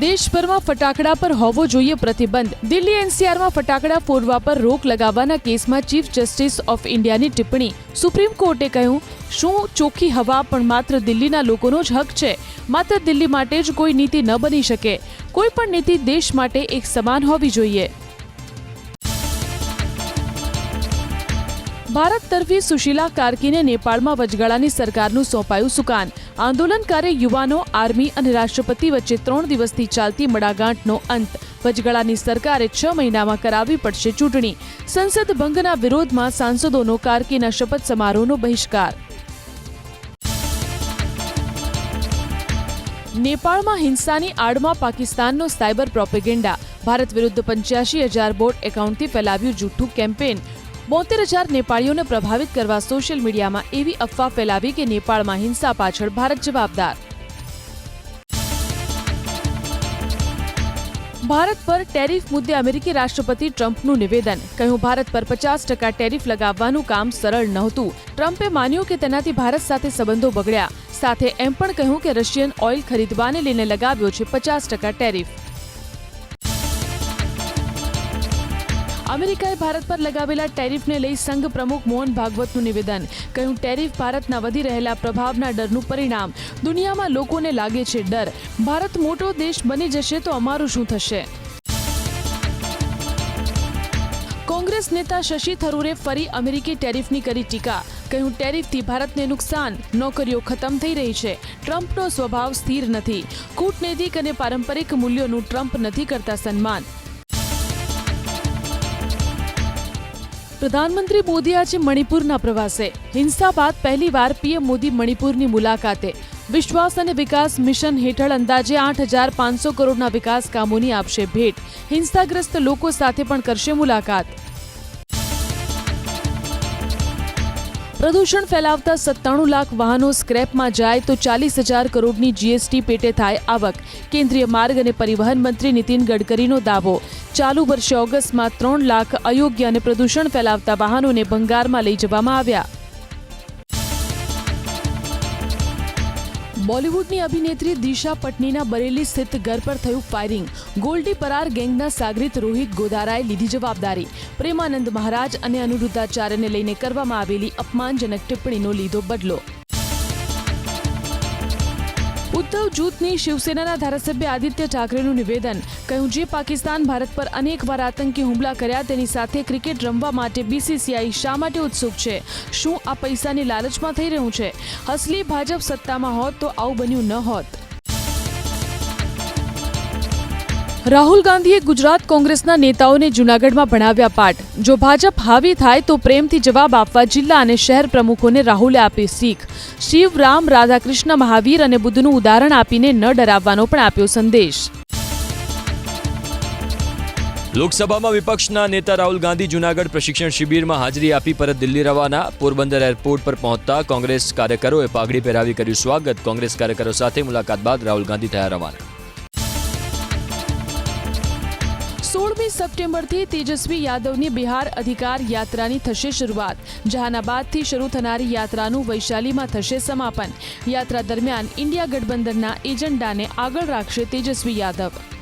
દેશભરમાં ફટાકડા પર હોવો જોઈએ પ્રતિબંધ. દિલ્હી એનસીઆરમાં ફટાકડા ફોડવા પર રોક લગાવવાના કેસમાં ચીફ જસ્ટિસ ઓફ ઇન્ડિયાની ટિપ્પણી. સુપ્રીમ કોર્ટે કહ્યું, શું ચોખ્ખી હવા પણ માત્ર દિલ્હીના લોકોનો જ હક છે? માત્ર દિલ્હી માટે જ કોઈ નીતિ ન બની શકે. કોઈ પણ નીતિ દેશ માટે એક સમાન હોવી જોઈએ. ભારત તરફી સુશીલા કાર્કીને નેપાળમાં વચગાળાની સરકારનું સોંપાયું સુકાન. આંદોલનકારી યુવાનો, આર્મી અને રાષ્ટ્રપતિ વચ્ચે ત્રણ દિવસથી ચાલતી મડાગાંઠનો અંત. વચગાળાની સરકારે છ મહિનામાં કરાવવી પડશે ચૂંટણી. સંસદ ભંગના વિરોધમાં સાંસદોનો કાર્કીના શપથ સમારોહનો બહિષ્કાર. નેપાળમાં હિંસાની આડમાં પાકિસ્તાનનો સાયબર પ્રોપેગેન્ડા. ભારત વિરુદ્ધ પંચ્યાસી હજાર બોટ એકાઉન્ટથી ફેલાવ્યું જૂઠું કેમ્પેન. બોતેર હજાર નેપાળીઓને પ્રભાવિત કરવા સોશિયલ મીડિયામાં એવી અફવા ફેલાવી કે નેપાળમાં હિંસા પાછળ ભારત જવાબદાર. ભારત પર ટેરિફ મુદ્દે અમેરિકી રાષ્ટ્રપતિ ટ્રમ્પનું નિવેદન. કહ્યું, ભારત પર પચાસ ટકા ટેરિફ લગાવવાનું કામ સરળ નહોતું. ટ્રમ્પે માન્યું કે તેનાથી ભારત સાથે સંબંધો બગડ્યા. સાથે એમ પણ કહ્યું કે રશિયન ઓઇલ ખરીદવાને લઈને લગાવ્યો છે પચાસ ટકા ટેરિફ. અમેરિકાએ ભારત પર લગાવેલા ટેરિફને લઈ સંઘ પ્રમુખ મોહન ભાગવતનું નિવેદન. કહ્યું, ટેરિફ ભારતના વધી રહેલા પ્રભાવના ડરનું પરિણામ. દુનિયામાં લોકોને લાગે છે ડર. ભારત મોટો દેશ બની જશે તો અમારું શું થશે? કોંગ્રેસ નેતા શશી થરૂરે ફરી અમેરિકી ટેરિફની કરી ટીકા. કહ્યું, ટેરિફથી ભારતને નુકસાન, નોકરીઓ ખતમ થઈ રહી છે. ટ્રમ્પનો સ્વભાવ સ્થિર નથી. કૂટનૈતિક અને પારંપરિક મૂલ્યોનું ટ્રમ્પ નથી કરતા સન્માન. પ્રધાનમંત્રી મોદી આજે મણિપુરના પ્રવાસે. હિંસા બાદ પહેલીવાર પીએમ મોદી મણિપુરની મુલાકાતે. વિશ્વાસ અને વિકાસ મિશન હેઠળ અંદાજે આઠ હજાર પાંચસો કરોડના વિકાસ કામોની આપશે ભેટ. હિંસાગ્રસ્ત લોકો સાથે પણ કરશે મુલાકાત. પ્રદૂષણ ફેલાવતા સત્તાણું લાખ વાહનો સ્ક્રેપમાં જાય તો ચાલીસ હજાર કરોડની જીએસટી પેટે થાય આવક. કેન્દ્રીય માર્ગ અને પરિવહન મંત્રી નીતિન ગડકરીનો દાવો. ચાલુ વર્ષે ઓગસ્ટમાં ત્રણ લાખ અયોગ્ય અને પ્રદૂષણ ફેલાવતા વાહનોને ભંગારમાં લઈ જવામાં આવ્યા. બોલિવૂડની અભિનેત્રી દિશા પટનીના બરેલી સ્થિત ઘર પર થયું ફાયરિંગ ગોલ્ડી પરાર ગેંગના સાગરિત રોહિત ગોદારાએ લીધી જવાબદારી. પ્રેમાનંદ મહારાજ અને અનુરુદ્ધાચાર્યને લઈને કરવામાં આવેલી અપમાનજનક ટિપ્પણીનો લીધો બદલો. ઉદ્ધવ જૂથની શિવસેનાના ધારાસભ્ય આદિત્ય ઠાકરેનું નિવેદન, કહ્યું, જે પાકિસ્તાન ભારત પર અનેકવાર આતંકી હુમલા કર્યા, તેની સાથે ક્રિકેટ રમવા માટે બીસીસીઆઈ શા માટે ઉત્સુક છે? શું આ પૈસાની લાલચમાં થઈ રહ્યું છે? અસલી ભાજપ સત્તામાં હોત તો આવું બન્યું ન હોત. રાહુલ ગાંધીએ ગુજરાત કોંગ્રેસના નેતાઓને જૂનાગઢમાં ભણાવ્યા પાઠ. જો ભાજપ હાવી થાય તો પ્રેમથી જવાબ આપવા જિલ્લા અને શહેર પ્રમુખોને રાહુલે આપી શીખ. શિવ, રામ, રાધાકૃષ્ણ, મહાવીર અને બુદ્ધનું ઉદાહરણ આપીને ન ડરાવવાનો પણ આપ્યો સંદેશ. લોકસભામાં વિપક્ષના નેતા રાહુલ ગાંધી જૂનાગઢ પ્રશિક્ષણ શિબિરમાં હાજરી આપી પરત દિલ્હી રવાના. પોરબંદર એરપોર્ટ પર પહોંચતા કોંગ્રેસ કાર્યકરોએ પાઘડી પહેરાવી કર્યું સ્વાગત. કોંગ્રેસ કાર્યકરો સાથે મુલાકાત બાદ રાહુલ ગાંધી થયા રવાના. સપ્ટેમ્બરથી તેજસ્વી યાદવની બિહાર અધિકાર યાત્રાની થશે શરૂઆત. જહાનાબાદથી શરૂ થનારી યાત્રાનું વૈશાલીમાં થશે સમાપન. યાત્રા દરમિયાન ઇન્ડિયા ગઠબંધનના એજન્ડાને આગળ રાખશે તેજસ્વી યાદવ.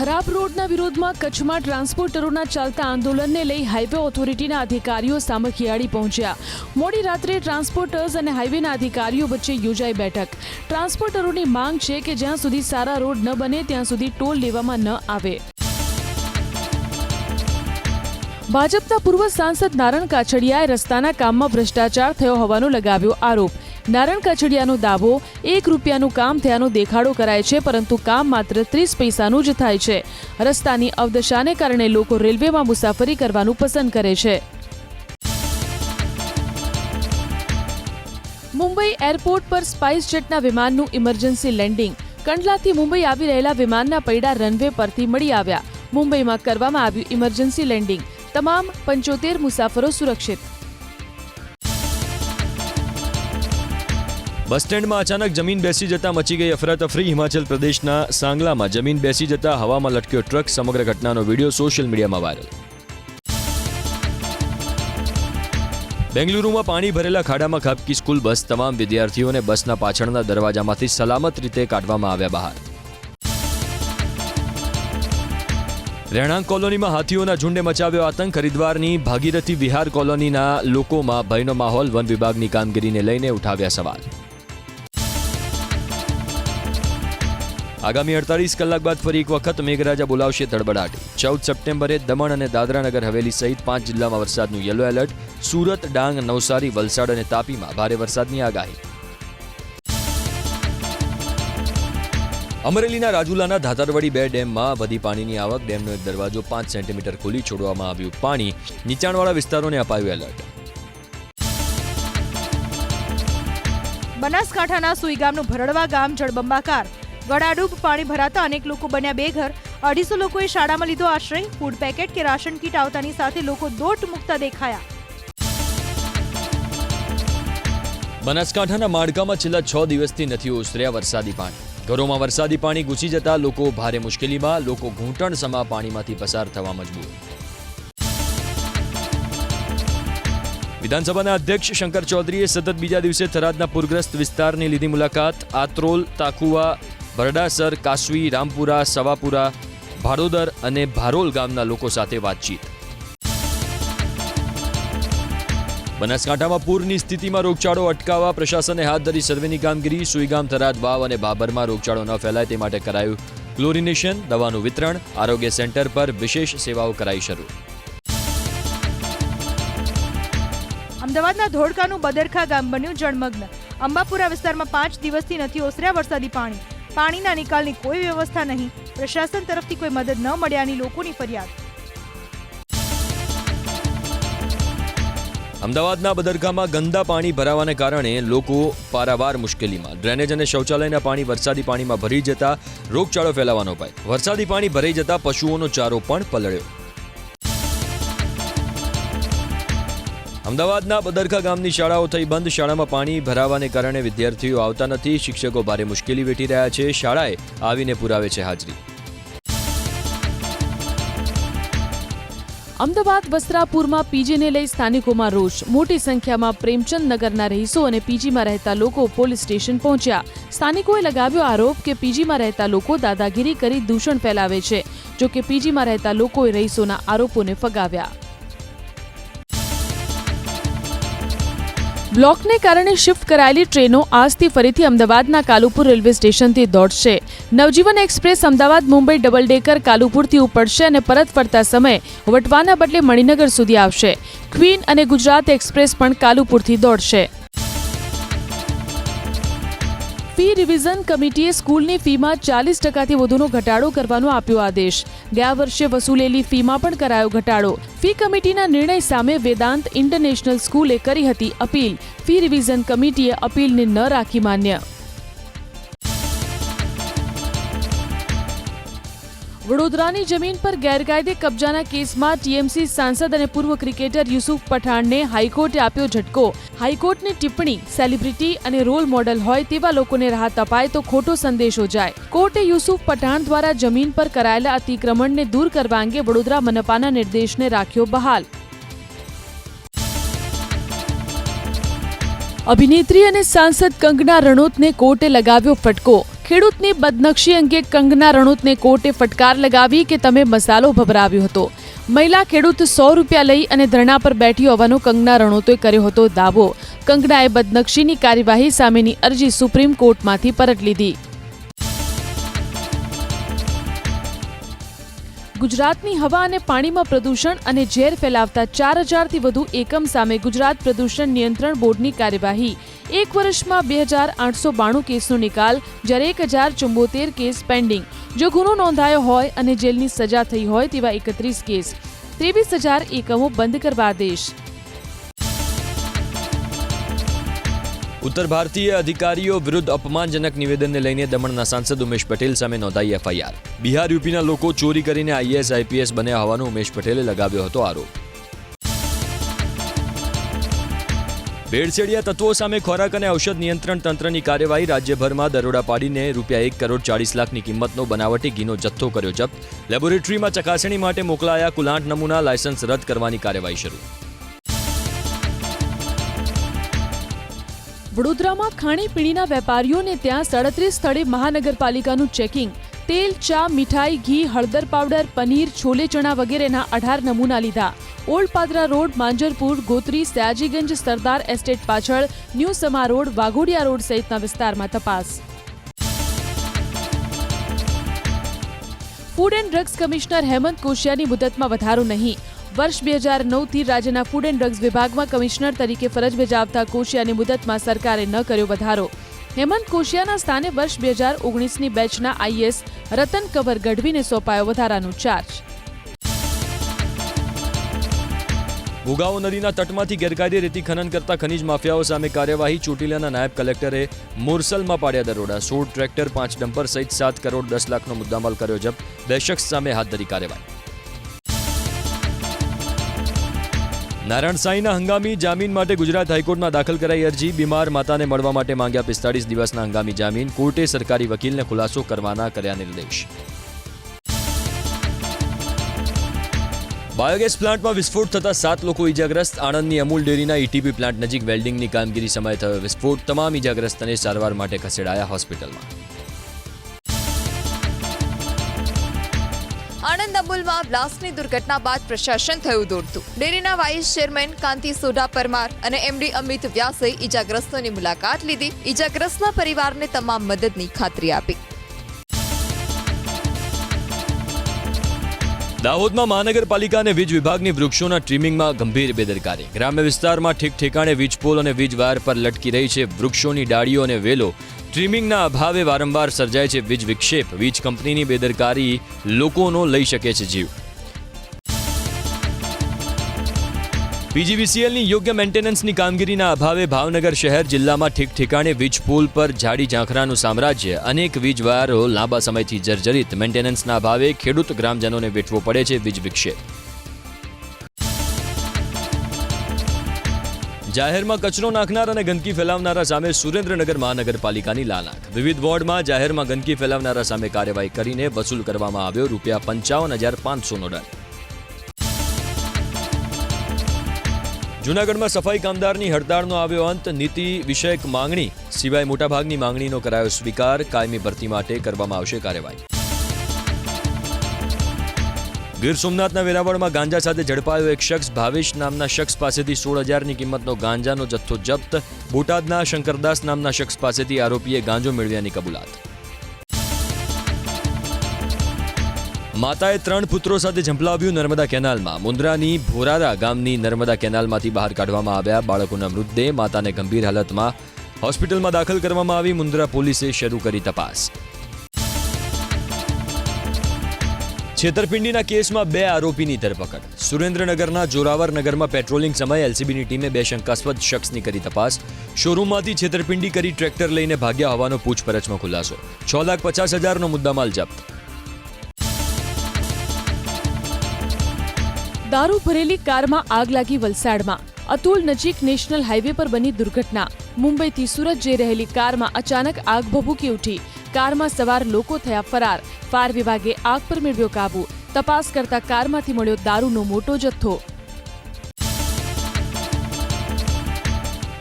ખરાબ રોડના વિરોધમાં કચ્છમાં ટ્રાન્સપોર્ટરોના ચાલતા આંદોલનને લઈ હાઈવે ઓથોરિટીના અધિકારીઓ સામખિયાળી પહોંચ્યા. મોડી રાત્રે ટ્રાન્સપોર્ટર્સ અને હાઈવેના અધિકારીઓ વચ્ચે યોજાઈ બેઠક. ટ્રાન્સપોર્ટરોની માંગ છે કે જ્યાં સુધી સારા રોડ ન બને, ત્યાં સુધી ટોલ લેવામાં ન આવે. ભાજપના પૂર્વ સાંસદ નારણ કાછડિયાએ રસ્તાના કામમાં ભ્રષ્ટાચાર થયો હોવાનો લગાવ્યો આરોપ. નારણ કાછડિયાનો દાવો, એક રૂપિયાનું કામ થયાનો દેખાડો કરાય છે, પરંતુ કામ માત્ર ત્રીસ પૈસાનું જ થાય છે. રસ્તાની અવદશાને કારણે લોકો રેલવેમાં મુસાફરી કરવાનું પસંદ કરે છે. મુંબઈ એરપોર્ટ પર સ્પાઇસ જેટના વિમાનનું ઇમરજન્સી લેન્ડિંગ. કંડલાથી મુંબઈ આવી રહેલા વિમાનના પૈડા રનવે પરથી મળી આવ્યા. મુંબઈમાં કરવામાં આવ્યું ઇમરજન્સી લેન્ડિંગ. તમામ પંચોતેર મુસાફરો સુરક્ષિત. બસ સ્ટેન્ડમાં અચાનક જમીન બેસી જતા મચી ગઈ અફરાતફરી. હિમાચલ પ્રદેશના સાંગલામાં જમીન બેસી જતા હવામાં લટક્યો ટ્રક. સમગ્ર ઘટનાનો વીડિયો સોશિયલ મીડિયામાં વાયરલ. બેંગલુરુમાં પાણી ભરેલા ખાડામાં ખાબકી સ્કૂલ બસ તમામ વિદ્યાર્થીઓને બસના પાછળના દરવાજામાંથી સલામત રીતે કાઢવામાં આવ્યા બહાર. રહેણાંક કોલોનીમાં હાથીઓના ઝુંડે મચાવ્યો આતંક. હરિદ્વારની ભાગીરથી વિહાર કોલોનીના લોકોમાં ભયનો માહોલ વન વિભાગની કામગીરીને લઈને ઉઠાવ્યા સવાલ. આગામી અડતાલીસ કલાક બાદ ફરી એક વખત મેઘરાજા બોલાવશે ધડબડાટી ચૌદ સપ્ટેમ્બરે દમણ અને દાદરાનગર હવેલી સહિત પાંચ જિલ્લામાં વરસાદનું યલો એલર્ટ. સુરત, ડાંગ, નવસારી, વલસાડ અને તાપીમાં ભારે વરસાદની આગાહી. અમરેલીના રાજુલાના ધાતરવડી બે ડેમમાં વધી પાણીની આવક. ડેમનો એક દરવાજો પાંચ સેન્ટીમીટર ખોલી છોડવામાં આવ્યું પાણી. નીચાણવાળા વિસ્તારોને અપાયું એલર્ટ. બનાસકાંઠાના સુઈ ગામનું ભરડવા ગામ જળબંબાકાર. ગળાડૂબ પાણી ભરાતા અનેક લોકો બન્યા બેઘર અઢીસો લોકોએ શાળામાં લીધો આશ્રય. ફૂડ પેકેટ કે રાશન કીટ આવતાની સાથે લોકો દોટ મુકતા દેખાયા. બનાસકાંઠાના માળકામાં છેલ્લા છ દિવસથી નથી ઓસર્યા વરસાદી પાણી. ઘરોમાં વરસાદી પાણી ઘૂસી જતા લોકો ભારે મુશ્કેલીમાં, લોકો ઘૂંટણ સમા પાણીમાંથી પસાર થવા મજબૂર. વિધાનસભાના અધ્યક્ષ શંકર ચૌધરીએ સતત બીજા દિવસે થરાદના પૂરગ્રસ્ત વિસ્તારની લીધી મુલાકાત. આત્રોલ તાકુવા બરડાસર કાશવી, રામપુરા, સવાપુરા, ભાડોદર અને ભારોલ ગામના લોકો સાથે વાતચીત. બનાસકાંઠામાં પૂરની સ્થિતિમાં રોગચાળો અટકાવવા પ્રશાસને હાથ ધરી સર્વેની કામગીરી, સુઈગામ, થરાદ, વાવ અને બાબરમાં રોગચાળો ન ફેલાય તે માટે કરાયું ક્લોરિનેશન, દવાનું વિતરણ, આરોગ્ય સેન્ટર પર વિશેષ સેવાઓ કરાઈ શરૂ. અમદાવાદના ધોળકાનું બદરખા ગામ બન્યું જળમગ્ન. અંબાપુરા વિસ્તારમાં પાંચ દિવસથી નથી ઓસર્યા વરસાદી પાણી. પાણીના નિકાલની કોઈ વ્યવસ્થા નહીં. પ્રશાસન તરફથી કોઈ મદદ ન મળ્યાની લોકોની ફરિયાદ. અમદાવાદના બદરગામાં ગંદા પાણી ભરાવાને કારણે લોકો પારાવાર મુશ્કેલીમાં. ડ્રેનેજ અને શૌચાલયના પાણી વરસાદી પાણીમાં ભરી જતા રોગચાળો ફેલાવાનો ભય. વરસાદી પાણી ભરાઈ જતા પશુઓનો ચારો પણ પલળ્યો. અમદાવાદના બદરખા ગામની શાળાઓ થઈ બંધ. શાળામાં પાણી ભરાવાને કારણે વિદ્યાર્થીઓ આવતા નથી. શિક્ષકો ભારે મુશ્કેલી વેઠી રહ્યા છે. શાળાએ આવીને પુરાવે છે હાજરી. અમદાવાદ વસ્ત્રાપુરમાં પીજીને લઈ સ્થાનિકોમાં રોષ. મોટી સંખ્યામાં પ્રેમચંદ નગરના રહીશો અને પીજીમાં રહેતા લોકો પોલીસ સ્ટેશન પહોંચ્યા. સ્થાનિકોએ લગાવ્યો આરોપ કે પીજીમાં રહેતા લોકો દાદાગીરી કરી દૂષણ ફેલાવે છે. જો કે પીજીમાં રહેતા લોકોએ રહીશોના આરોપોને ફગાવ્યા. બ્લોકને કારણે શિફ્ટ કરાયેલી ટ્રેનો આજથી ફરીથી અમદાવાદના કાલુપુર રેલવે સ્ટેશનથી દોડશે. Navjivan express Ahmedabad Mumbai double decker કાલુપુરથી ઉપડશે અને પરત ફરતા સમયે વટવાના બદલે મણિનગર સુધી આવશે. ક્વીન અને ગુજરાત એક્સપ્રેસ પણ કાલુપુરથી દોડશે. ફી રિવિઝન કમિટીએ સ્કૂલની ફીમાં ચાલીસ ટકાથી વધુનો ઘટાડો કરવાનો આપ્યો આદેશ. ગયા વર્ષે વસૂલેલી ફીમાં પણ કરાયો ઘટાડો. ફી કમિટીના નિર્ણય સામે વેદાંત ઇન્ટરનેશનલ સ્કૂલે કરી હતી અપીલ. ફી રિવિઝન કમિટીએ અપીલને ન રાખી માન્ય. વડોદરાની જમીન પર ગેરકાયદે કબજાના કેસમાં ટીએમસી સાંસદ અને પૂર્વ ક્રિકેટર યુસુફ પઠાણને હાઈકોર્ટે આપ્યો ઝટકો. હાઈકોર્ટની ટિપ્પણી, સેલિબ્રિટી અને રોલ મોડલ હોય તેવા લોકોને રાહત અપાય તો ખોટો સંદેશો જાય. કોર્ટે યુસુફ પઠાણ દ્વારા જમીન પર કરાયેલા અતિક્રમણને દૂર કરવા અંગે વડોદરા મનપાના નિર્દેશને રાખ્યો બહાલ. અભિનેત્રી અને સાંસદ કંગના રણોતને કોર્ટે લગાવ્યો ફટકો. ખેડૂતની બદનક્ષી અંગે કંગના રણોતને કોર્ટે ફટકાર લગાવી કે તમે મસાલો ભભરાવ્યો હતો. મહિલા ખેડૂત સો રૂપિયા લઈ અને ધરણા પર બેઠી હોવાનો કંગના રણોતે કર્યો હતો દાવો. કંગનાએ બદનક્ષીની કાર્યવાહી સામેની અરજી સુપ્રીમ કોર્ટમાંથી પરત લીધી. ગુજરાતની હવા અને પાણીમાં પ્રદૂષણ અને ઝેર ફેલાવતા ચાર હજારથી વધુ એકમ સામે ગુજરાત પ્રદૂષણ નિયંત્રણ બોર્ડની કાર્યવાહી. એક વર્ષમાં બે હજાર આઠસો બાણું કેસનો નિકાલ, જ્યારે એક હજાર ચુંબોતેર કેસ પેન્ડિંગ. જો ગુનો નોંધાયો હોય અને જેલની સજા થઈ હોય તેવા એકત્રીસ કેસ. ત્રેવીસ હજાર એકમો બંધ કરવા આદેશ. ઉત્તર ભારતીય અધિકારીઓ વિરુદ્ધ અપમાનજનક નિવેદનને લઈને દમણના સાંસદ ઉમેશ પટેલ સામે નોંધાઈ એફઆઈઆર. બિહાર યુપીના લોકો ચોરી કરીને આઈએસ આઈપીએસ બન્યા હોવાનો ઉમેશ પટેલે લગાવ્યો હતો આરોપ. ભેળસેડિયા તત્વો સામે ખોરાક અને ઔષધ નિયંત્રણ તંત્રની કાર્યવાહી રાજ્યભરમાં દરોડા પાડીને રૂપિયા એક કરોડ ચાળીસ લાખની કિંમતનો બનાવટી ઘીનો જથ્થો કર્યો જપ્ત. લેબોરેટરીમાં ચકાસણી માટે મોકલાયા કુલાંટ નમૂના, લાયસન્સ રદ કરવાની કાર્યવાહી શરૂ. વડોદરામાં ખાણીપીણીના વેપારીઓને ત્યાં સાડત્રીસ સ્થળે મહાનગરપાલિકાનું ચેકિંગ. તેલ ચા મીઠાઈ, ઘી, હળદર પાવડર, પનીર, છોલે ચણા વગેરેના અઢાર નમૂના લીધા. Old Padra road, Manjalpur, Gotri, Sayajiganj, Sardar estate પાછળ, new Sama road, Waghodia road સહિતના વિસ્તારમાં તપાસ. Food and drugs commissioner Hemant કોશિયાની મુદતમાં વધારો નહીં. વર્ષ બે હજાર નવથી રાજ્યના ફૂડ એન્ડ ડ્રગ્સ વિભાગમાં કમિશનર તરીકે ફરજ બજાવતા કોશિયાની મુદતમાં સરકારે ન કર્યો વધારો. હેમંત કોશિયાના સ્થાને વર્ષ બે હજાર ઓગણીસની બેચના આઈએસ રતન કવર ગઢવીને સોંપાયો વધારાનો ચાર્જ ભોગાવો નદીના તટમાંથી ગેરકાયદે રેતી ખનન કરતા ખનીજ માફિયાઓ સામે કાર્યવાહી ચોટીલાના નાયબ કલેક્ટરે મોરસલમાં પાડ્યા દરોડા. સોળ ટ્રેક્ટર, પાંચ ડમ્પર સહિત સાત કરોડ દસ લાખનો મુદ્દામાલ કર્યો જપ્ત. બે શખ્સ સામે હાથ ધરી કાર્યવાહી. નારાયણ સાંઈના હંગામી જામીન માટે ગુજરાત હાઈકોર્ટમાં દાખલ કરાઈ અરજી. બીમાર માતાને મળવા માટે માંગ્યા પિસ્તાળીસ દિવસના હંગામી જામીન. કોર્ટે સરકારી વકીલને ખુલાસો કરવાના કર્યા નિર્દેશ. બાયોગેસ પ્લાન્ટમાં વિસ્ફોટ થતા સાત લોકો ઇજાગ્રસ્ત આણંદની અમૂલ ડેરીના ઈટીપી પ્લાન્ટ નજીક વેલ્ડિંગની કામગીરી સમયે થયો વિસ્ફોટ. તમામ ઇજાગ્રસ્તને સારવાર માટે ખસેડાયા હોસ્પિટલમાં. આણંદ બ્લાસ્ટની દુર્ઘટના બાદ પ્રશાસન થયું દોડતું. ડેરીના વાઇસ ચેરમેન કાંતિ સોઢા પરમાર અને એમડી અમિત વ્યાસે ઈજાગ્રસ્તોની મુલાકાત લીધી. ઈજાગ્રસ્તના પરિવારને તમામ મદદની ખાતરી આપી. દાહોદમાં મહાનગરપાલિકા અને વીજ વિભાગની વૃક્ષોના ટ્રીમિંગમાં ગંભીર બેદરકારી. ગ્રામ્ય વિસ્તારમાં ઠીક ઠેકાણે વીજ પોલ અને વીજ વાયર પર લટકી રહી છે વૃક્ષોની ડાળીઓ અને વેલો. ટ્રીમિંગના અભાવે વારંવાર સર્જાય છે વીજ વિક્ષેપ. વીજ કંપનીની બેદરકારી લોકોનો લઈ શકે છે જીવ. પીજીવીસીએલની યોગ્ય મેન્ટેનન્સની કામગીરીના અભાવે ભાવનગર શહેર જિલ્લામાં ઠીક ઠેકાણે વીજ પુલ પર જાડી ઝાંખરાનું સામ્રાજ્ય. અનેક વીજ વાયરો લાંબા સમયથી જર્જરિત. મેન્ટેનન્સના અભાવે ખેડૂત ગ્રામજનોને વેઠવો પડે છે વીજ વિક્ષેપ. જાહેરમાં કચરો નાખનાર અને ગંદકી ફેલાવનારા સામે સુરેન્દ્રનગર મહાનગરપાલિકાની લાલાક. વિવિધ વોર્ડમાં જાહેરમાં ગંદકી ફેલાવનારા સામે કાર્યવાહી કરીને વસૂલ કરવામાં આવ્યો રૂપિયા પંચાવન હજાર પાંચસોનો દંડ. જૂનાગઢમાં સફાઈ કામદારની હડતાળનો આવ્યો અંત. નીતિ વિષયક માંગણી. સિવાય મોટાભાગની માંગણીનો કરાયો સ્વીકાર. કાયમી ભરતી માટે કરવામાં આવશે કાર્યવાહી. ગીર સોમનાથના વેરાવળમાં ગાંજા સાથે ઝડપાયો એક શખ્સ. ભાવેશ નામના શખ્સ પાસેથી સોળ હજારની કિંમતનો ગાંજાનો જથ્થો જપ્ત. બોટાદના શંકરદાસ નામના શખ્સ પાસેથી આરોપીએ ગાંજો મેળવ્યાની કબૂલાત. માતાએ ત્રણ પુત્રો સાથે ઝંપલાવ્યું નર્મદા કેનાલમાં. મુન્દ્રાની ભોરારા ગામની નર્મદા કેનાલમાંથી બહાર કાઢવામાં આવ્યા બાળકોના મૃતદેહ. માતાને ગંભીર હાલતમાં હોસ્પિટલમાં દાખલ કરવામાં આવી. મુન્દ્રા પોલીસે શરૂ કરી તપાસ. છેતરપિંડીના કેસમાં બે આરોપીની ધરપકડ. સુરેન્દ્રનગરના જોરાવર નગરમાં પેટ્રોલિંગ સમયે એલસીબીની ટીમે બે શંકાસ્પદ શખ્સની કરી તપાસ. શોરૂમમાંથી છેતરપિંડી કરી ટ્રેક્ટર લઈને ભાગ્યા હોવાનો પૂછપરછમાં ખુલાસો. છ લાખ પચાસ હજારનો મુદ્દામાલ જપ્ત. દારૂ ભરેલી કારમાં આગ લાગી વલસાડમાં. અતુલ નજીક નેશનલ હાઈવે પર બની દુર્ઘટના. મુંબઈથી સુરત જઈ રહેલી કારમાં અચાનક આગ ભભૂકી ઉઠી. કારમાં સવાર લોકો થયા ફરાર. ફાયર વિભાગે આગ પર મેળવ્યો કાબુ. તપાસ કરતા કારમાંથી મળ્યો દારૂનો મોટો જથ્થો.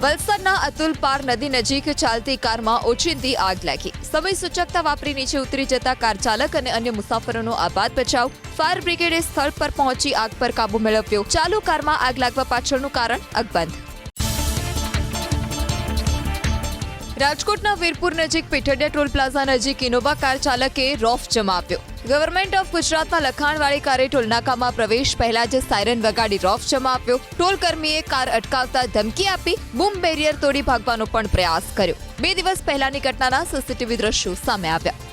વલસાડના અતુલ પાર નદી નજીક ચાલતી કારમાં ઓચિંતી આગ લાગી. સમય સૂચકતા વાપરી નીચે ઉતરી જતા કાર ચાલક અને અન્ય મુસાફરોનો આબાદ બચાવ. ફાયર બ્રિગેડે સ્થળ પર પહોંચી આગ પર કાબુ મેળવ્યો. ચાલુ કારમાં આગ લાગવા પાછળનું કારણ અકબંધ રાજકોટના વીરપુર નજીક પીઠડિયા ટોલ પ્લાઝા નજીક ઇનોવા કાર ચાલકે રોફ જમાવ્યો. ગવર્મેન્ટ ઓફ ગુજરાતના લખાણવાળી કારે ટોલનાકામાં પ્રવેશ પહેલા જ સાયરન વગાડી રોફ જમાવ્યો. ટોલ કર્મીએ કાર અટકાવતા ધમકી આપી, બૂમ બેરિયર તોડી ભાગવાનો પણ પ્રયાસ કર્યો. બે દિવસ પહેલાની ઘટનાના સીસીટીવી દ્રશ્યો સામે આવ્યા.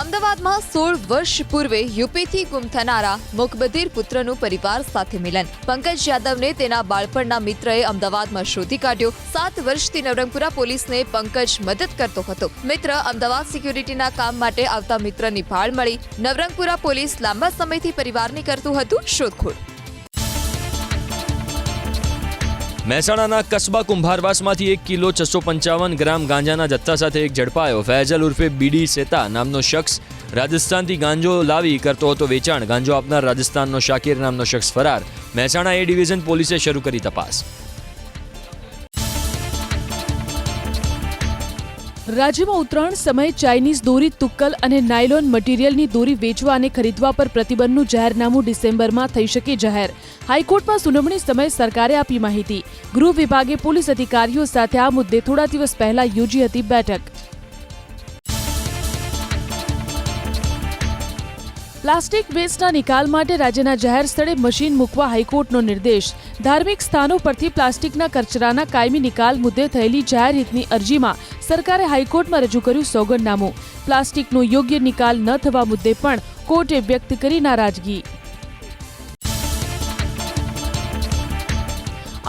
અમદાવાદમાં સોળ વર્ષ પૂર્વે યુપીથી ગુમ થનારા મુખબધીર પુત્રનું પરિવાર સાથે મિલન. પંકજ યાદવને તેના બાળપણના મિત્રએ અમદાવાદમાં શોધી કાઢ્યો. સાત વર્ષથી નવરંગપુરા પોલીસને પંકજ મદદ કરતો હતો. મિત્ર અમદાવાદ સિક્યુરિટીના કામ માટે આવતા મિત્રની ભાળ મળી. નવરંગપુરા પોલીસ લાંબા સમયથી પરિવારની કરતું હતું શોધખોળ. મહેસાણાના કસબા કુંભારવાસમાંથી એક કિલો છસો પંચાવન ગ્રામ ગાંજાના જથ્થા સાથે એક ઝડપાયો. ફૈઝલ ઉર્ફે બીડી સેતા નામનો શખ્સ રાજસ્થાનથી ગાંજો લાવી કરતો હતો વેચાણ. ગાંજો આપનાર રાજસ્થાનનો શાકીર નામનો શખ્સ ફરાર. મહેસાણા એ ડિવિઝન પોલીસે શરૂ કરી તપાસ. રાજ્યમાં ઉત્તરાયણ સમયે ચાઇનીઝ દોરી, તુક્કલ અને નાયલોન મટીરીયલની દોરી વેચવા અને ખરીદવા પર પ્રતિબંધનું જાહેરનામું ડિસેમ્બરમાં થઈ શકે જાહેર. હાઈકોર્ટમાં સુનાવણી સમયે સરકારે આપી માહિતી. ગૃહ વિભાગે પોલીસ અધિકારીઓ સાથે આ મુદ્દે થોડા દિવસ પહેલા યોજી હતી બેઠક. પ્લાસ્ટિક વેસ્ટના નિકાલ માટે રાજ્યના જાહેર સ્થળે મશીન મૂકવા હાઈકોર્ટનો નિર્દેશ. ધાર્મિક સ્થાનો પરથી પ્લાસ્ટિકના કચરાના કાયમી નિકાલ મુદ્દે થયેલી જાહેર હિતની અરજીમાં સરકારે હાઈકોર્ટમાં રજૂ કર્યું સોગંદનામું. પ્લાસ્ટિકનો યોગ્ય નિકાલ ન થવા મુદ્દે પણ કોર્ટે વ્યક્ત કરી નારાજગી.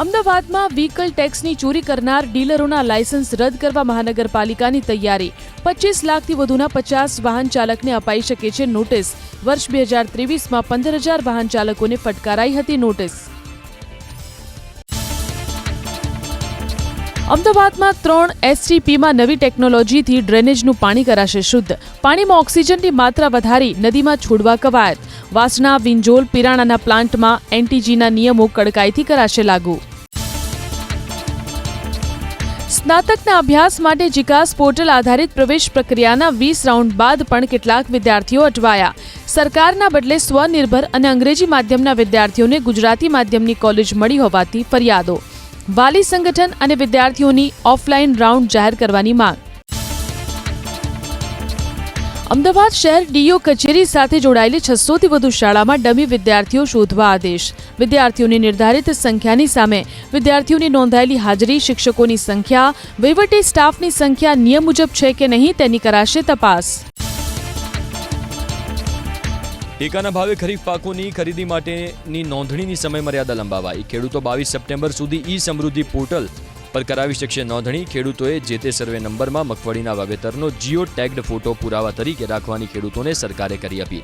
અમદાવાદમાં વ્હીકલ ટેક્સની ચોરી કરનાર ડીલરોના લાયસન્સ રદ કરવા મહાનગરપાલિકાની તૈયારી. પચીસ લાખથી વધુના પચાસ વાહન ચાલકને અપાઈ શકે છે નોટિસ વર્ષ બે હજાર ત્રેવીસમાં પંદર હજાર વાહન ચાલકોને ફટકારાઈ હતી નોટિસ અમદાવાદમાં ત્રણ એસટીપીમાં નવી ટેકનોલોજીથી ડ્રેનેજનું પાણી કરાશે શુદ્ધ. પાણીમાં ઓક્સિજનની માત્રા વધારી નદીમાં છોડવા કવાયત. વાસણા, વિંજોલ, પિરાણાના પ્લાન્ટમાં એનટીજીના નિયમો કડકાઈથી કરાશે લાગુ. સ્નાતકના અભ્યાસ માટે જીકાસ પોર્ટલ આધારિત પ્રવેશ પ્રક્રિયાના વીસ રાઉન્ડ બાદ પણ કેટલાક વિદ્યાર્થીઓ અટવાયા. સરકારના બદલે સ્વનિર્ભર અને અંગ્રેજી માધ્યમના વિદ્યાર્થીઓને ગુજરાતી માધ્યમની કોલેજ મળી હોવાથી ફરિયાદો. વાલી સંગઠન અને વિદ્યાર્થીઓની ઓફલાઈન રાઉન્ડ જાહેર કરવાની માંગ. અમદાવાદ શહેર ડીઓ કચેરી સાથે જોડાયેલી છસોથી વધુ શાળામાં ડમી વિદ્યાર્થીઓ શોધવા આદેશ. વિદ્યાર્થીઓની નિર્ધારિત સંખ્યાની સામે વિદ્યાર્થીઓની નોંધાયેલી હાજરી, શિક્ષકોની સંખ્યા, વહીવટી સ્ટાફની સંખ્યા, નિયમ મુજબ છે કે નહીં તેની કરાશે તપાસ. ટેકાના ભાવે ખરીફ પાકોની ખરીદી માટેની નોંધણીની સમયમર્યાદા લંબાવાઈ. ખેડૂતો બાવીસ સપ્ટેમ્બર સુધી ઈ સમૃદ્ધિ પોર્ટલ પર કરાવી શકશે નોંધણી. ખેડૂતોએ જે તે સર્વે નંબરમાં મગફળીના વાવેતરનો જીઓ ટેગ્ડ ફોટો પુરાવા તરીકે રાખવાની ખેડૂતોને સરકારે કરી અપીલ.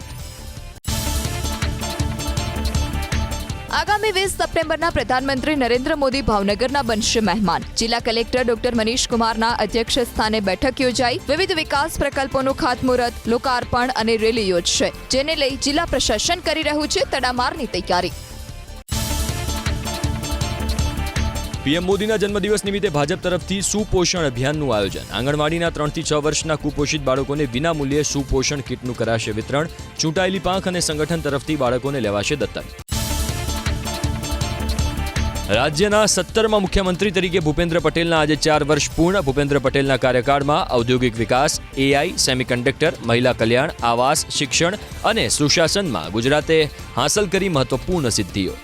આગામી વીસ સપ્ટેમ્બરના પ્રધાનમંત્રી નરેન્દ્ર મોદી ભાવનગરના બનશે મહેમાન. જિલ્લા કલેક્ટર ડોક્ટર મનીષ કુમારના અધ્યક્ષ સ્થાને બેઠક યોજાઈ. વિવિધ વિકાસ પ્રકલ્પોનું ખાતમુહૂર્ત, લોકાર્પણ અને રેલી યોજશે. જેને લઈ જિલ્લા પ્રશાસન કરી રહ્યું છે તડામારની તૈયારી. પીએમ મોદીના જન્મદિવસ નિમિત્તે ભાજપ તરફથી સુપોષણ અભિયાનનું આયોજન. આંગણવાડીના ત્રણથી છ વર્ષના કુપોષિત બાળકોને વિનામૂલ્યે સુપોષણ કીટનું કરાશે વિતરણ. ચૂંટાયેલી પાંખ અને સંગઠન તરફથી બાળકોને લેવાશે દત્તક. રાજ્યના સત્તરમાં મુખ્યમંત્રી તરીકે ભૂપેન્દ્ર પટેલના આજે ચાર વર્ષ પૂર્ણ. ભૂપેન્દ્ર પટેલના કાર્યકાળમાં ઔદ્યોગિક વિકાસ એઆઈ સેમિકન્ડક્ટર, મહિલા કલ્યાણ, આવાસ, શિક્ષણ અને સુશાસનમાં ગુજરાતે હાંસલ કરી મહત્વપૂર્ણ સિદ્ધિઓ.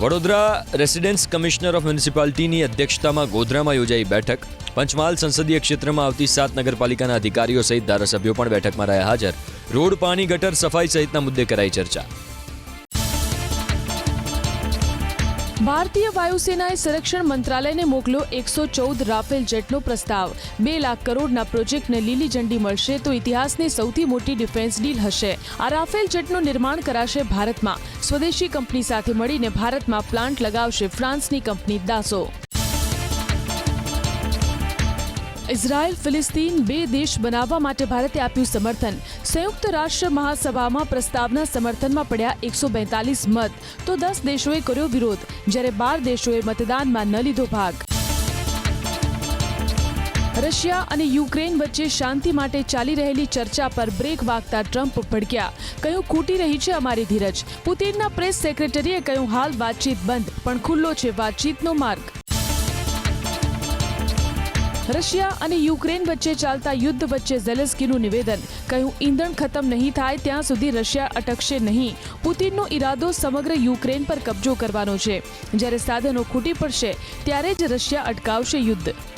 વડોદરા રેસિડેન્સ કમિશનર ઓફ મ્યુનિસિપાલિટીની અધ્યક્ષતામાં ગોધરામાં યોજાઈ બેઠક. પંચમહાલ સંસદીય ક્ષેત્રમાં આવતી સાત નગરપાલિકાના અધિકારીઓ સહિત ધારાસભ્યો પણ બેઠકમાં રહ્યા હાજર. રોડ, પાણી, ગટર, સફાઈ સહિતના મુદ્દે કરાઈ ચર્ચા. ભારતીય વાયુસેનાએ સંરક્ષણ મંત્રાલયને મોકલ્યો એકસો ચૌદ રાફેલ જેટનો પ્રસ્તાવ. બે લાખ કરોડના પ્રોજેક્ટને લીલી ઝંડી મળશે તો ઇતિહાસની સૌથી મોટી ડિફેન્સ ડીલ હશે. આ રાફેલ જેટનું નિર્માણ કરાશે ભારતમાં. સ્વદેશી કંપની સાથે મળીને ભારતમાં પ્લાન્ટ લગાવશે ફ્રાન્સની કંપની દાસો. ઇઝરાયલ ફિલિસ્તીન બે દેશ બનાવવા માટે ભારતે આપ્યું સમર્થન. સંયુક્ત રાષ્ટ્ર મહાસભામાં પ્રસ્તાવના સમર્થનમાં પડ્યા એકસો બેતાલીસ મત. તો દસ દેશોએ કર્યો વિરોધ, જ્યારે બાર દેશોએ મતદાનમાં ન લીધો ભાગ. રશિયા અને યુક્રેન વચ્ચે શાંતિ માટે ચાલી રહેલી ચર્ચા પર બ્રેક વાગતા ટ્રમ્પ ભડક્યા. કહ્યું, ખૂટી રહી છે અમારી ધીરજ. પુતિનના પ્રેસ સેક્રેટરીએ કહ્યું, હાલ વાતચીત બંધ, પણ ખુલ્લો છે વાતચીતનો માર્ગ. રશિયા અને યુક્રેન વચ્ચે ચાલતા યુદ્ધ વચ્ચે ઝેલેસ્કીનું નિવેદન કહ્યું, ઈંધણ ખતમ નહીં થાય, ત્યાં સુધી રશિયા અટકશે નહીં. પુતિનનો ઈરાદો સમગ્ર યુક્રેન પર કબજો કરવાનો છે. જ્યારે સાધનો ખૂટી પડશે, ત્યારે જ રશિયા અટકાવશે યુદ્ધ.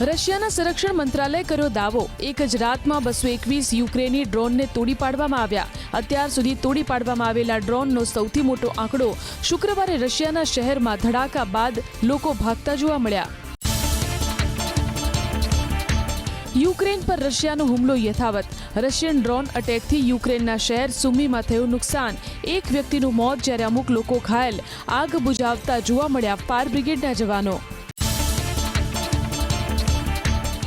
રશિયાના સંરક્ષણ મંત્રાલયે કર્યો દાવો. એક જ રાતમાં બસો એકવીસ યુક્રેની ડ્રોનને તોડી પાડવામાં આવ્યા. અત્યાર સુધી તોડી પાડવામાં આવેલા ડ્રોનનો સૌથી મોટો આંકડો શુક્રવારે રશિયાના શહેરમાં ધડાકા બાદ લોકો ભાગતા જોવા મળ્યા. યુક્રેન પર રશિયાનો હુમલો યથાવત. રશિયન ડ્રોન અટેકથી યુક્રેનના શહેર સુમીમાં થયું નુકસાન. એક વ્યક્તિનું મોત જ્યારે અમુક લોકો ઘાયલ. આગ બુઝાવતા જોવા મળ્યા ફાયર બ્રિગેડના જવાનો.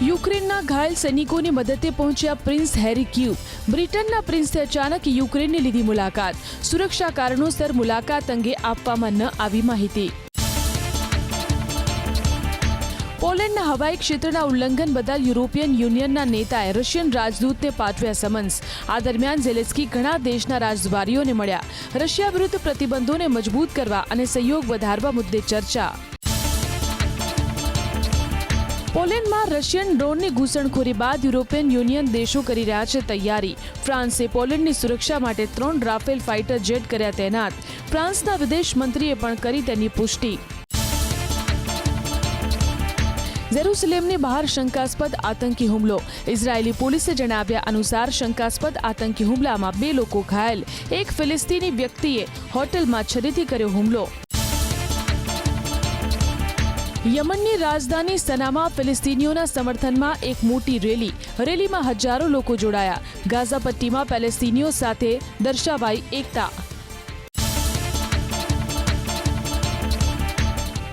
યુક્રેનના ઘાયલ સૈનિકોની મદદે પહોંચ્યા પ્રિન્સ હેરી ક્યુબ બ્રિટનના પ્રિન્સે અચાનક યુક્રેનની લીધી મુલાકાત. સુરક્ષા કારણોસર મુલાકાત અંગે આપવામાં ન આવી માહિતી. પોલેન્ડના હવાઈ ક્ષેત્રના ઉલ્લંઘન બદલ યુરોપિયન યુનિયનના નેતાએ રશિયન રાજદૂતને પાઠવ્યા સમન્સ. આ દરમિયાન ઝેલેસ્કી ઘણા દેશના રાજદ્વારીઓને મળ્યા. રશિયા વિરુદ્ધ પ્રતિબંધોને મજબૂત કરવા અને સહયોગ વધારવા મુદ્દે ચર્ચા. પોલેન્ડમાં રશિયન ડ્રોનની ઘૂસણખોરી બાદ યુરોપિયન યુનિયન દેશો કરી રહ્યા છે તૈયારી. ફ્રાન્સે પોલેન્ડની સુરક્ષા માટે ત્રણ રાફેલ ફાઇટર જેટ કર્યા તૈનાત. ફ્રાન્સના વિદેશ મંત્રીએ પણ કરી તેની પુષ્ટિ. જેરુસલેમની બહાર શંકાસ્પદ આતંકી હુમલો. ઇઝરાયેલી પોલીસે જણાવ્યા અનુસાર શંકાસ્પદ આતંકી હુમલામાં બે લોકો ઘાયલ. એક ફિલિસ્તીની વ્યક્તિએ હોટલમાં છરીથી કર્યો હુમલો. યમનની રાજધાની સનામાં ફિલિસ્તીનીઓના સમર્થનમાં એક મોટી રેલી. રેલીમાં હજારો લોકો જોડાયા. ગાઝાપટ્ટીમાં પેલેસ્તીનીઓ સાથે દર્શાવાઈ એકતા.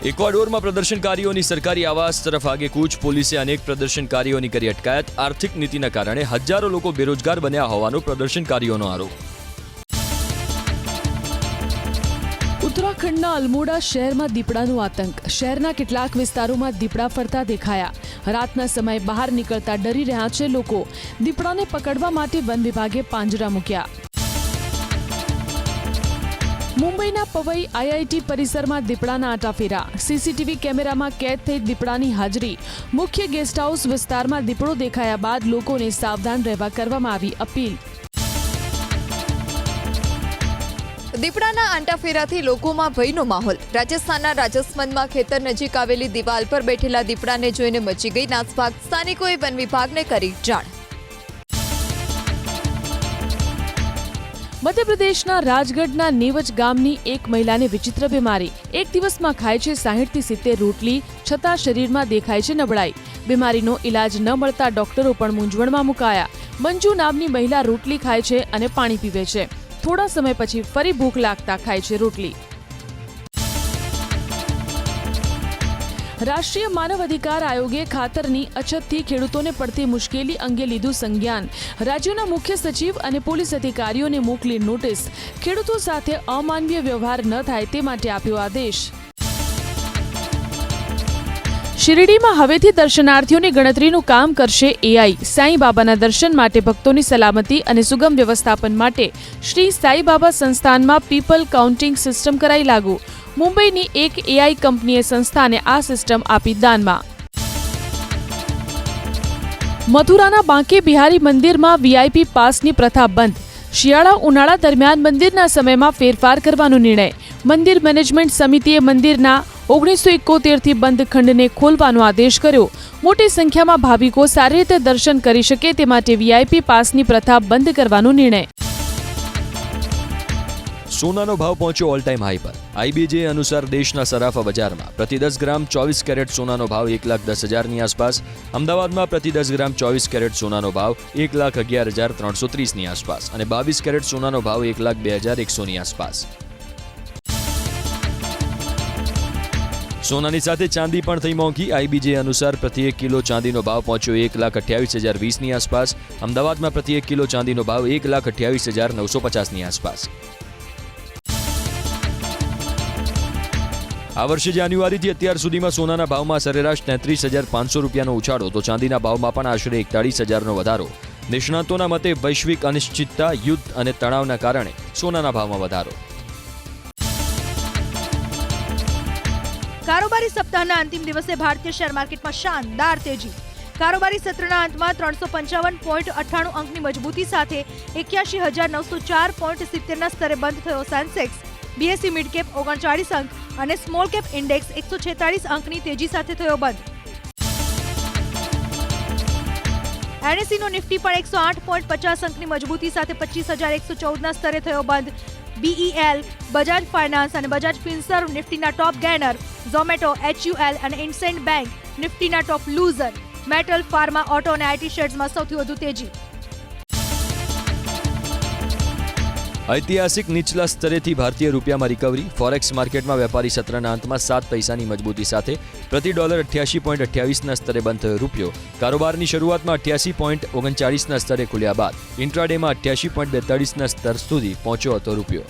ઇક્વાડોરમાં પ્રદર્શનકારીઓની સરકારી આવાસ તરફ આગેકૂચ પોલીસે અનેક પ્રદર્શનકારીઓની કરી અટકાયત. આર્થિક નીતિના કારણે હજારો લોકો બેરોજગાર બન્યા હોવાનો પ્રદર્શનકારીઓનો આરોપ. ઉત્તરાખંડના અલમોડા શહેરમાં દીપડાનો આતંક. શહેરના કેટલાક વિસ્તારોમાં દીપડા ફરતા દેખાયા. રાતના સમયે બહાર નીકળતા ડરી રહ્યા છે લોકો. દીપડાને પકડવા માટે વન વિભાગે પાંજરા મૂક્યા. મુંબઈના પવઈ આઈઆઈટી પરિસરમાં દીપડાના આટાફેરા સીસીટીવી કેમેરામાં કેદ થઈ દીપડાની હાજરી. મુખ્ય ગેસ્ટ હાઉસ વિસ્તારમાં દીપડો દેખાયા બાદ લોકોને સાવધાન રહેવા કરવામાં આવી અપીલ. દીપડાના આંટાફેરાથી લોકોમાં ભયનો માહોલ. રાજસ્થાનના રાજસમંદમાં ખેતર નજીક આવેલી દિવાલ પર બેઠેલા દીપડાને જોઈને મચી ગઈ નાસભાગ. સ્થાનિકોએ વન વિભાગને કરી જાણ. મધ્યપ્રદેશના રાજગઢના નીવજ ગામની એક મહિલાને વિચિત્ર બીમારી. એક દિવસમાં ખાય છે સાહીઠથી સિત્તેર રોટલી, છતાં શરીરમાં દેખાય છે નબળાઈ. બીમારીનો ઇલાજ ન મળતા ડોક્ટરો પણ મૂંઝવણમાં મુકાયા. મંજુ નામની મહિલા રોટલી ખાય છે અને પાણી પીવે છે. થોડા સમય પછી ફરી ભૂખ લાગતા ખાય છે રોટલી. રાષ્ટ્રીય માનવ અધિકાર આયોગે ખાતરની અછતથી ખેડૂતોને પડતી મુશ્કેલી અંગે લીધું સંજ્ઞાન. રાજ્યોના મુખ્ય સચિવ અને પોલીસ અધિકારીઓને મોકલી નોટિસ. ખેડૂતો સાથે અમાનવીય વ્યવહાર ન થાય તે માટે આપ્યો આદેશ. શિરડીમાં હવેથી દર્શનાર્થીઓની ગણતરીનું કામ કરશે એઆઈ સાંઈ બાબાના દર્શન માટે ભક્તોની સલામતી અને સુગમ વ્યવસ્થાપન માટે શ્રી સાંઈબાબા સંસ્થાનમાં પીપલ કાઉન્ટિંગ સિસ્ટમ કરાઈ લાગુ. મુંબઈની એક એઆઈ કંપનીએ સંસ્થાને આ સિસ્ટમ આપી દાનમાં. મથુરાના બાંકે બિહારી મંદિરમાં વીઆઈપી પાસની પ્રથા બંધ. શિયાળા ઉનાળા દરમિયાન મંદિરના સમયમાં ફેરફાર કરવાનો નિર્ણય. મંદિર મેનેજમેન્ટ સમિતિએ મંદિરના ઓગણીસો એકોતેરથી બંધ ખંડને ખોલવાનો આદેશ કર્યો. મોટી સંખ્યામાં ભાવિકો સારી રીતે દર્શન કરી શકે તે માટે વીઆઈપી પાસની પ્રથા બંધ કરવાનો નિર્ણય. સોનાનો ભાવ પહોંચ્યો ઓલ ટાઈમ હાઈ પર આઈબીજે અનુસાર દેશના સરાફા બજારમાં પ્રતિ દસ ગ્રામ ચોવીસ કેરેટ સોનાનો ભાવ એક લાખ દસ હજારની આસપાસ. અમદાવાદમાં પ્રતિ દસ ગ્રામ ચોવીસ કેરેટ સોનાનો ભાવ એક લાખ અગિયાર હજાર ત્રણસો ત્રીસની આસપાસ અને બાવીસ કેરેટ સોનાનો ભાવ એક લાખ બે હજાર એકસોની આસપાસ. સોનાની સાથે ચાંદી પણ થઈ મોંઘી. આઈબીજે અનુસાર પ્રતિ એક કિલો ચાંદીનો ભાવ પહોંચ્યો એક લાખ અઠ્યાવીસ હજાર વીસની આસપાસ. અમદાવાદમાં પ્રતિ એક કિલો ચાંદીનો ભાવ એક લાખ અઠ્યાવીસ હજાર નવસો પચાસની આસપાસ. આ વર્ષે જાન્યુઆરીથી અત્યાર સુધીમાં સોનાના ભાવમાં સરેરાશ તેત્રીસ હજાર પાંચસો રૂપિયાનો ઉછાળો, તો ચાંદીના ભાવમાં પણ આશરે એકતાળીસ હજારનો વધારો. નિષ્ણાતોના મતે વૈશ્વિક અનિશ્ચિતતા, યુદ્ધ અને તણાવના કારણે સોનાના ભાવમાં વધારો. કારોબારી સપ્તાહના અંતિમ દિવસે ભારતીય શેર માર્કેટમાં શાનદાર તેજી. કારોબારી સત્રના અંતમાં ત્રણસો પંચાવન પોઈન્ટ અઠ્ઠાણું અંકની મજબૂતી સાથે એક્યાસી હજાર નવસો ચાર પોઈન્ટ સિત્તેરના સ્તરે બંધ થયો સેન્સેક્સ. બીએસસી મિડકેપ ઓગણચાળીસ અંક અને સ્મોલ કેપ ઇન્ડેક્સ એકસો છેતાળીસ અંકની તેજી સાથે થયો બંધ. એનએસસીનો નિફ્ટી પણ એકસો આઠ પોઈન્ટ પચાસ અંકની મજબૂતી સાથે પચીસ હજાર એકસો ચૌદના સ્તરે થયો બંધ. બીઈએલ બજાજ ફાઇનાન્સ અને બજાજ ફિન્સર્વ નિફ્ટીના ટોપ ગેનર ઝોમેટો એચયુએલ અને ઇન્સેન્ટ bank નિફ્ટીના top loser metal pharma auto અને આઈટી શેર્સમાં સૌથી વધુ તેજી. ઐતિહાસિક નીચલા સ્તરેથી ભારતીય રૂપિયામાં રિકવરી ફોરેક્સ માર્કેટમાં વેપારી સત્રના અંતમાં સાત પૈસાની મજબૂતી સાથે પ્રતિ ડોલર અઠ્યાસી પોઈન્ટ અઠ્યાવીસના સ્તરે બંધ થયો રૂપિયો. કારોબારની શરૂઆતમાં અઠ્યાસી પોઈન્ટ ઓગણચાળીસના સ્તરે ખુલ્યા બાદ, ઇન્ટ્રાડેમાં અઠ્યાસી પોઈન્ટ બેતાળીસના સ્તર સુધી પહોંચ્યો હતો રૂપિયો.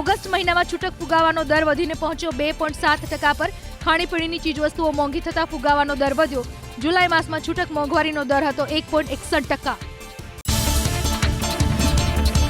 ઓગસ્ટ મહિનામાં છૂટક ફુગાવાનો દર વધીને પહોંચ્યો બે પોઈન્ટ સાત ટકા પર. ખાણીપીણીની ચીજવસ્તુઓ મોંઘી થતાં ફુગાવાનો દર વધ્યો. જુલાઈ માસમાં છૂટક મોંઘવારીનો દર હતો એક પોઈન્ટ એકસઠ ટકા.